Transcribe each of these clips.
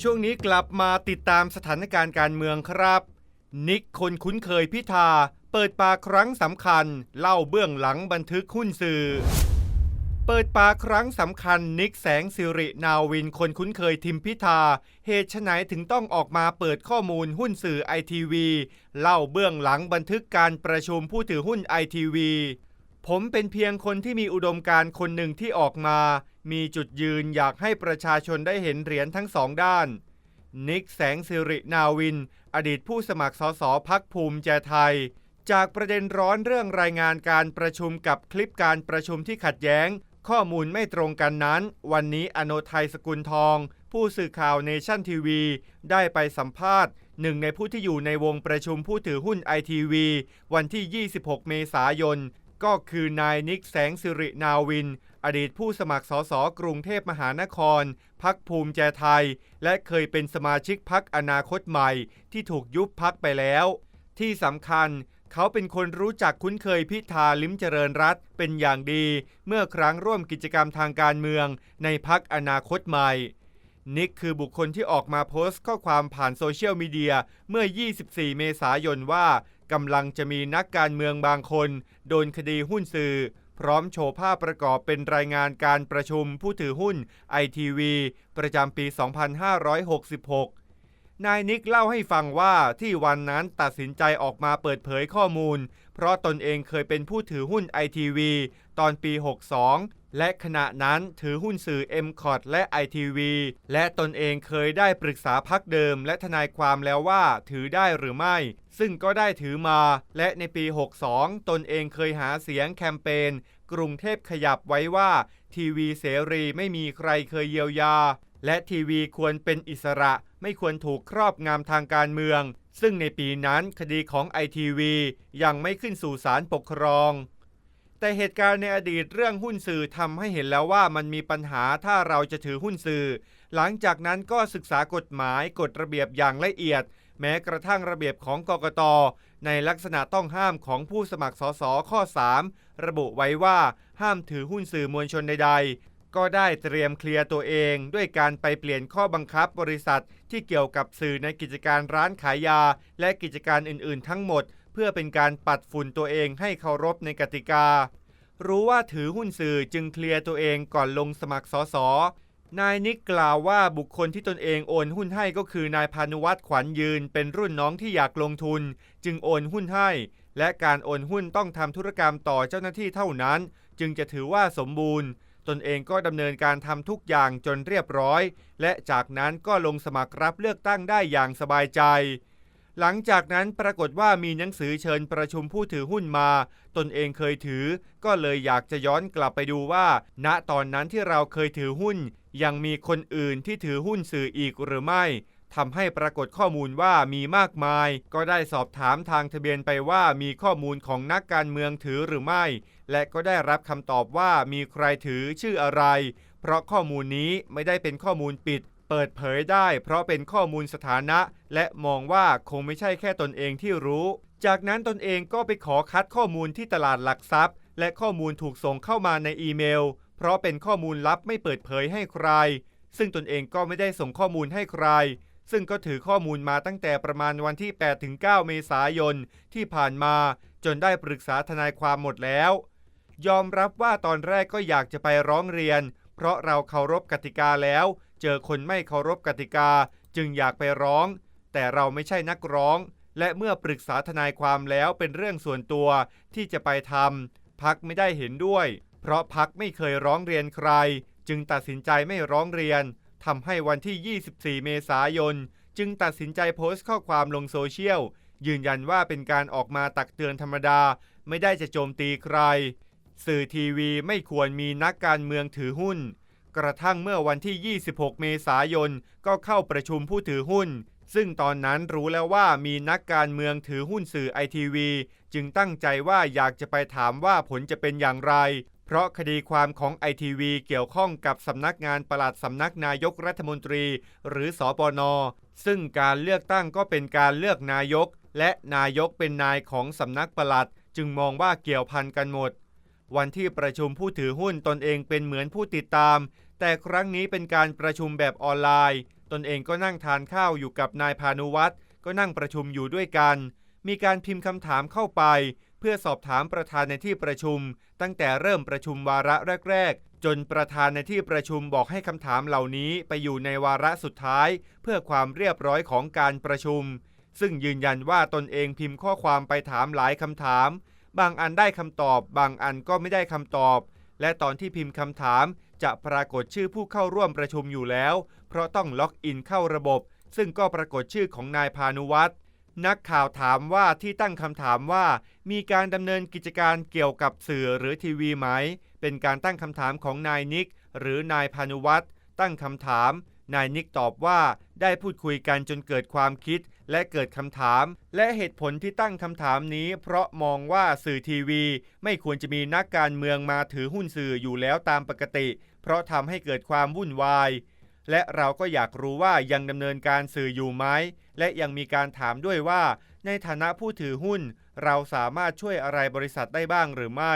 ช่วงนี้กลับมาติดตามสถานการณ์การเมืองครับ นิกคนคุ้นเคยพิธา เปิดปากครั้งสำคัญ เล่าเบื้องหลังบันทึกหุ้นสื่อ เปิดปากครั้งสำคัญ นิกแสงสิรินาวินคนคุ้นเคยทิมพิธา เหตุไฉนถึงต้องออกมาเปิดข้อมูลหุ้นสื่อไอทีวีเล่าเบื้องหลังบันทึกการประชุมผู้ถือหุ้นไอทีวี ผมเป็นเพียงคนที่มีอุดมการณ์คนหนึ่งที่ออกมา มีจุดยืนอยากให้ประชาชนได้เห็นเหรียญทั้งสองด้าน นิกแสงสิรินาวิน อดีตผู้สมัครสสพักภูมิใจไทย จากประเด็นร้อนเรื่องรายงานการประชุมกับคลิปการประชุมที่ขัดแย้ง ข้อมูลไม่ตรงกันนั้น วันนี้อโนไทยสกุลทอง ผู้สื่อข่าวเนชั่นทีวี ได้ไปสัมภาษณ์หนึ่งในผู้ที่อยู่ในวงประชุมผู้ถือหุ้นไอทีวีวันที่ 26 เมษายน ก็คือนายนิกแสงสิรินาวิน อดีตผู้สมัครสสกรุงเทพมหานคร พักภูมิใจไทย และเคยเป็นสมาชิกพักอนาคตใหม่ที่ถูกยุบพักไปแล้ว ที่สำคัญเขาเป็นคนรู้จักคุ้นเคยพิธาลิ้มเจริญรัตเป็นอย่างดี เมื่อครั้งร่วมกิจกรรมทางการเมือง ในพักอนาคตใหม่นิกคือบุคคลที่ออกมาโพสต์ข้อความผ่านโซเชียลมีเดียเมื่อ 24 เมษายนว่ากำลังจะมีนักการเมืองบางคน โดนคดีหุ้นสื่อ พร้อมโชว์ภาพประกอบเป็นรายงานการประชุมผู้ถือหุ้นไอทีวีประจำปี 2566 นายนิกเล่าให้ฟังว่าที่วันนั้นตัดสินใจออกมาเปิดเผยข้อมูล เพราะตนเองเคยเป็นผู้ถือหุ้นไอทีวีตอนปี 62 และขณะนั้นถือหุ้นสื่อ m c o t และ ITV และตนเองเคยได้ปรึกษาพักเดิมและทนายความแล้วว่าถือได้หรือไม่ ซึ่งก็ได้ถือมา และในปี 62 ตนเองเคยหาเสียงแคมเปญกรุงเทพขยับไว้ว่า ทีวีเสรีไม่มีใครเคยเยียวยา และทีวีควรเป็นอิสระไม่ควรถูกครอบงำทางการเมือง ซึ่งในปีนั้นคดีของไอทีวียังไม่ขึ้นสู่ศาลปกครอง แต่เหตุการณ์ในอดีตเรื่องหุ้นสื่อทำให้เห็นแล้วว่ามันมีปัญหาถ้าเราจะถือหุ้นสื่อ หลังจากนั้นก็ศึกษากฎหมายกฎระเบียบอย่างละเอียด แม้กระทั่งระเบียบของกกต ในลักษณะต้องห้ามของผู้สมัครสสข้อ 3 ระบุไว้ว่าห้ามถือหุ้นสื่อมวลชนใดๆ ก็ได้เตรียมเคลียร์ตัวเองด้วยการไปเปลี่ยนข้อบังคับบริษัท ที่เกี่ยวกับสื่อในกิจการร้านขายยา และกิจการอื่นๆ ทั้งหมด เพื่อเป็นการปัดฝุ่นตัวเองให้เคารพในกติกา รู้ว่าถือหุ้นสื่อจึงเคลียร์ตัวเองก่อนลงสมัครสสนายนิกกล่าวว่าบุคคลที่ตนเองโอนหุ้นให้ก็คือนายพานุวัตรขวัญยืน เป็นรุ่นน้องที่อยากลงทุน จึงโอนหุ้นให้ และการโอนหุ้นต้องทำธุรกรรมต่อเจ้าหน้าที่เท่านั้น จึงจะถือว่าสมบูรณ์ ตนเองก็ดำเนินการทำทุกอย่างจนเรียบร้อย และจากนั้นก็ลงสมัครรับเลือกตั้งได้อย่างสบายใจ หลังจากนั้นปรากฏว่ามีหนังสือเชิญประชุมผู้ถือหุ้นมา ตนเองเคยถือ ก็เลยอยากจะย้อนกลับไปดูว่า ณตอนนั้นที่เราเคยถือหุ้น ยังมีคนอื่นที่ถือหุ้นสื่ออีกหรือไม่ทำให้ปรากฏข้อมูลว่ามีมากมาย ก็ได้สอบถามทางทะเบียนไปว่ามีข้อมูลของนักการเมืองถือหรือไม่ และก็ได้รับคำตอบว่ามีใครถือชื่ออะไร เพราะข้อมูลนี้ไม่ได้เป็นข้อมูลปิด เปิดเผยได้ เพราะเป็นข้อมูลสถานะ และมองว่าคงไม่ใช่แค่ตนเองที่รู้ จากนั้นตนเองก็ไปขอคัดข้อมูลที่ตลาดหลักทรัพย์ และข้อมูลถูกส่งเข้ามาในอีเมล เพราะเป็นข้อมูลลับไม่เปิดเผยให้ใคร ซึ่งตนเองก็ไม่ได้ส่งข้อมูลให้ใคร ซึ่งก็ถือข้อมูลมาตั้งแต่ประมาณวันที่ 8-9 เมษายนที่ผ่านมาจนได้ปรึกษาทนายความหมดแล้ว ยอมรับว่าตอนแรกก็อยากจะไปร้องเรียน เพราะเราเคารพกติกาแล้ว เจอคนไม่เคารพกติกาจึงอยากไปร้อง แต่เราไม่ใช่นักร้อง และเมื่อปรึกษาทนายความแล้วเป็นเรื่องส่วนตัวที่จะไปทำพักไม่ได้เห็นด้วย เพราะพักไม่เคยร้องเรียนใคร จึงตัดสินใจไม่ร้องเรียนทำให้วันที่ 24 เมษายน จึงตัดสินใจโพสต์ข้อความลงโซเชียล ยืนยันว่าเป็นการออกมาตักเตือนธรรมดา ไม่ได้จะโจมตีใคร สื่อทีวีไม่ควรมีนักการเมืองถือหุ้น กระทั่งเมื่อวันที่ 26 เมษายน ก็เข้าประชุมผู้ถือหุ้น ซึ่งตอนนั้นรู้แล้วว่ามีนักการเมืองถือหุ้นสื่อไอทีวีจึงตั้งใจว่าอยากจะไปถามว่าผลจะเป็นอย่างไร เพราะคดีความของไอทีวีเกี่ยวข้องกับสำนักงานปลัดสำนักนายกรัฐมนตรี หรือสอปน ซึ่งการเลือกตั้งก็เป็นการเลือกนายก และนายกเป็นนายของสำนักปลัด จึงมองว่าเกี่ยวพันกันหมดวันที่ประชุมผู้ถือหุ้นตนเองเป็นเหมือนผู้ติดตาม แต่ครั้งนี้เป็นการประชุมแบบออนไลน์ ตนเองก็นั่งทานข้าวอยู่กับนายพานุวัตรก็นั่งประชุมอยู่ด้วยกัน มีการพิมพ์คำถามเข้าไป เพื่อสอบถามประธานในที่ประชุม ตั้งแต่เริ่มประชุมวาระแรก ๆ จนประธานในที่ประชุมบอกให้คำถามเหล่านี้ไปอยู่ในวาระสุดท้าย เพื่อความเรียบร้อยของการประชุม ซึ่งยืนยันว่าตนเองพิมพ์ข้อความไปถามหลายคำถาม บางอันได้คำตอบ บางอันก็ไม่ได้คำตอบ และตอนที่พิมพ์คำถาม จะปรากฏชื่อผู้เข้าร่วมประชุมอยู่แล้ว เพราะต้องล็อกอินเข้าระบบ ซึ่งก็ปรากฏชื่อของนายพานุวัตรนักข่าวถามว่าที่ตั้งคำถามว่า มีการดำเนินกิจการเกี่ยวกับสื่อหรือทีวีไหม เป็นการตั้งคำถามของนายนิก หรือนายพานุวัตรตั้งคำถาม นายนิกตอบว่าได้พูดคุยกันจนเกิดความคิด และเกิดคำถาม และเหตุผลที่ตั้งคำถามนี้ เพราะมองว่าสื่อทีวี ไม่ควรจะมีนักการเมืองมาถือหุ้นสื่ออยู่แล้วตามปกติ เพราะทำให้เกิดความวุ่นวาย และเราก็อยากรู้ว่ายังดำเนินการสื่ออยู่ไหมและยังมีการถามด้วยว่า ในฐานะผู้ถือหุ้น เราสามารถช่วยอะไรบริษัทได้บ้างหรือไม่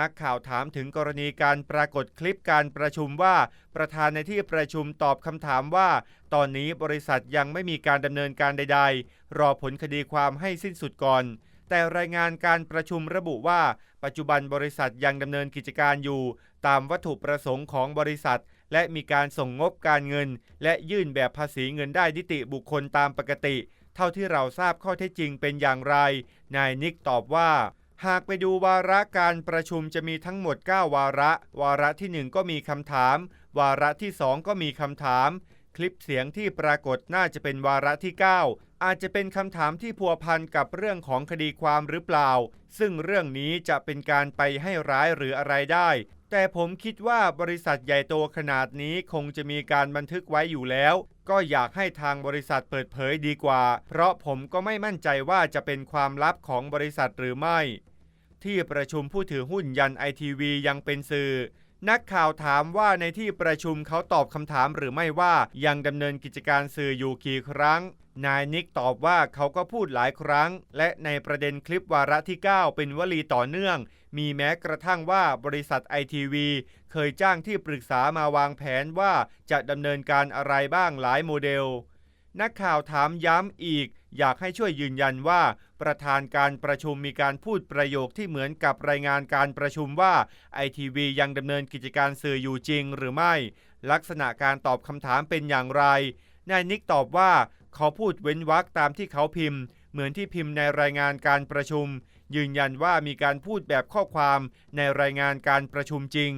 นักข่าวถามถึงกรณีการปรากฏคลิปการประชุมว่า ประธานในที่ประชุมตอบคำถามว่า ตอนนี้บริษัทยังไม่มีการดำเนินการใด ๆ รอผลคดีความให้สิ้นสุดก่อน แต่รายงานการประชุมระบุว่า ปัจจุบันบริษัทยังดำเนินกิจการอยู่ ตามวัตถุประสงค์ของบริษัท และมีการส่งงบการเงิน และยื่นแบบภาษีเงินได้นิติบุคคลตามปกติ เท่าที่เราทราบข้อเท็จจริงเป็นอย่างไร นายนิกตอบว่า หากไปดูวาระการประชุมจะมีทั้งหมด 9 วาระ วาระที่ 1 ก็มีคำถาม วาระที่ 2 ก็มีคำถาม คลิปเสียงที่ปรากฏน่าจะเป็นวาระที่ 9 อาจจะเป็นคำถามที่พัวพันกับเรื่องของคดีความหรือเปล่า ซึ่งเรื่องนี้จะเป็นการไปให้ร้ายหรืออะไรได้ แต่ผมคิดว่าบริษัทใหญ่โตขนาดนี้คงจะมีการบันทึกไว้อยู่แล้ว ก็อยากให้ทางบริษัทเปิดเผยดีกว่า เพราะผมก็ไม่มั่นใจว่าจะเป็นความลับของบริษัทหรือไม่ ที่ประชุมผู้ถือหุ้นยันไอทีวียังเป็นสื่อ นักข่าวถามว่าในที่ประชุมเขาตอบคำถามหรือไม่ว่ายังดำเนินกิจการสื่ออยู่กี่ครั้ง นายนิกตอบว่าเขาก็พูดหลายครั้ง และในประเด็นคลิปวาระที่ 9 เป็นวลีต่อเนื่อง มีแม้กระทั่งว่าบริษัทไอทีวีเคยจ้างที่ปรึกษามาวางแผนว่าจะดำเนินการอะไรบ้างหลายโมเดล นักข่าวถามย้ำอีก อยากให้ช่วยยืนยันว่า ประธานการประชุมมีการพูดประโยคที่เหมือนกับรายงานการประชุมว่าไอทีวียังดำเนินกิจการสื่ออยู่จริงหรือไม่ ลักษณะการตอบคำถามเป็นอย่างไร นายนิกตอบว่า เขาพูดเว้นวรรคตามที่เขาพิมพ์ เหมือนที่พิมพ์ในรายงานการประชุม ยืนยันว่ามีการพูดแบบข้อความในรายงานการประชุมจริง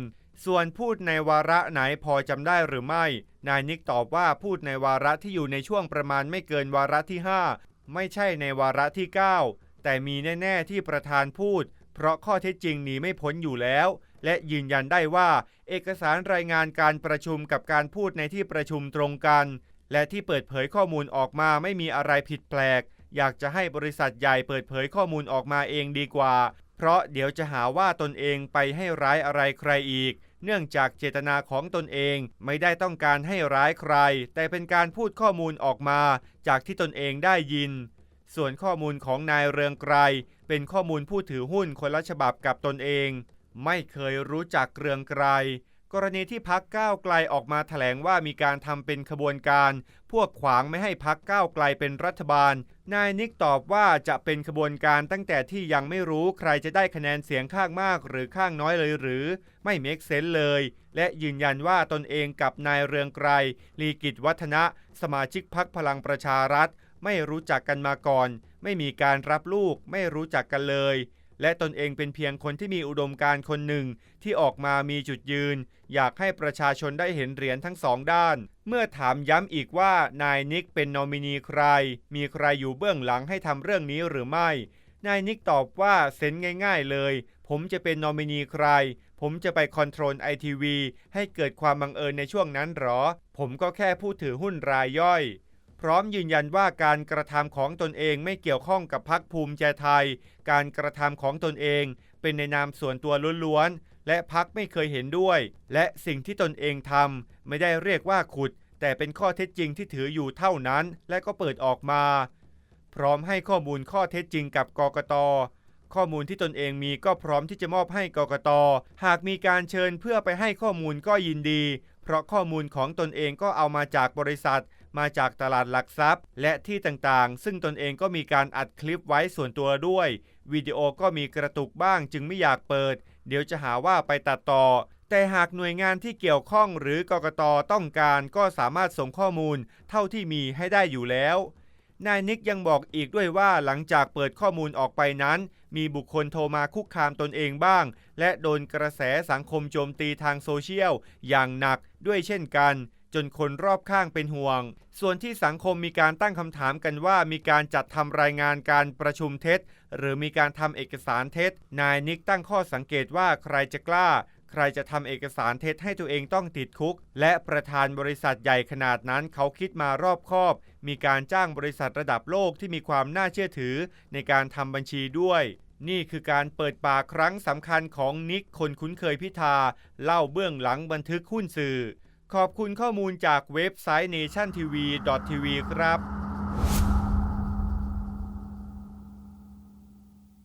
ส่วนพูดในวาระไหนพอจำได้หรือไม่ นายนิกตอบว่าพูดในวาระที่อยู่ในช่วงประมาณไม่เกินวาระที่ 5 ไม่ใช่ในวาระที่ 9 แต่มีแน่ๆที่ประธานพูด เพราะข้อเท็จจริงหนีไม่พ้นอยู่แล้ว และยืนยันได้ว่า เอกสารรายงานการประชุมกับการพูดในที่ประชุมตรงกัน และที่เปิดเผยข้อมูลออกมาไม่มีอะไรผิดแปลก อยากจะให้บริษัทใหญ่เปิดเผยข้อมูลออกมาเองดีกว่า เพราะเดี๋ยวจะหาว่าตนเองไปให้ร้ายอะไรใครอีก เนื่องจากเจตนาของตนเองไม่ได้ต้องการให้ร้ายใคร แต่เป็นการพูดข้อมูลออกมาจากที่ตนเองได้ยิน ส่วนข้อมูลของนายเรืองไกรเป็นข้อมูลผู้ถือหุ้นคนละฉบับกับตนเอง ไม่เคยรู้จักเรืองไกรกรณีที่พักก้าวไกลออกมาแถลงว่ามีการทำเป็นขบวนการ พวกขวางไม่ให้พักก้าวไกลเป็นรัฐบาล นายนิกตอบว่าจะเป็นขบวนการตั้งแต่ที่ยังไม่รู้ใครจะได้คะแนนเสียงข้างมากหรือข้างน้อยเลยหรือ ไม่เมกเซนเลย และยืนยันว่าตนเองกับนายเรืองไกรลีกิจวัฒนะ สมาชิกพักพลังประชารัฐ ไม่รู้จักกันมาก่อน ไม่มีการรับลูกไม่รู้จักกันเลย และตนเองเป็นเพียงคนที่มีอุดมการณ์คนหนึ่งที่ออกมามีจุดยืน อยากให้ประชาชนได้เห็นเหรียญทั้งสองด้าน เมื่อถามย้ำอีกว่านายนิกเป็นนอมินีใคร มีใครอยู่เบื้องหลังให้ทำเรื่องนี้หรือไม่ นายนิกตอบว่าเซ็นง่าย ๆเลย ผมจะเป็นนอมินีใคร ผมจะไปคอนโทรลไอทีวีให้เกิดความบังเอิญในช่วงนั้นหรอ ผมก็แค่ผู้ถือหุ้นรายย่อย พร้อมยืนยันว่าการกระทำของตนเองไม่เกี่ยวข้องกับพักภูมิใจไทย การกระทำของตนเองเป็นในนามส่วนตัวล้วนๆ และพักไม่เคยเห็นด้วย และสิ่งที่ตนเองทำไม่ได้เรียกว่าขุด แต่เป็นข้อเท็จจริงที่ถืออยู่เท่านั้น และก็เปิดออกมา พร้อมให้ข้อมูลข้อเท็จจริงกับกกตข้อมูลที่ตนเองมีก็พร้อมที่จะมอบให้กกต หากมีการเชิญเพื่อไปให้ข้อมูลก็ยินดี เพราะข้อมูลของตนเองก็เอามาจากบริษัท มาจากตลาดหลักทรัพย์ และที่ต่างๆ ซึ่งตนเองก็มีการอัดคลิปไว้ส่วนตัวด้วย วิดีโอก็มีกระตุกบ้างจึงไม่อยากเปิด เดี๋ยวจะหาว่าไปตัดต่อ แต่หากหน่วยงานที่เกี่ยวข้องหรือกกตต้องการก็สามารถส่งข้อมูล เท่าที่มีให้ได้อยู่แล้วนายนิกยังบอกอีกด้วยว่าหลังจากเปิดข้อมูลออกไปนั้น มีบุคคลโทรมาคุกคามตนเองบ้าง และโดนกระแสสังคมโจมตีทางโซเชียลอย่างหนักด้วยเช่นกัน จนคนรอบข้างเป็นห่วง ส่วนที่สังคมมีการตั้งคำถามกันว่ามีการจัดทำรายงานการประชุมเท็จ หรือมีการทำเอกสารเท็จ นายนิกตั้งข้อสังเกตว่าใครจะกล้า ใครจะทำเอกสารเท็จให้ตัวเองต้องติดคุก และประธานบริษัทใหญ่ขนาดนั้นเขาคิดมารอบคอบ มีการจ้างบริษัทระดับโลกที่มีความน่าเชื่อถือ ในการทำบัญชีด้วยนี่คือการเปิดปากครั้งสำคัญของนิกคนคุ้นเคยพิธา เล่าเบื้องหลังบันทึกหุ้นสื่อ ขอบคุณข้อมูลจากเว็บไซต์ nationtv.tv ครับ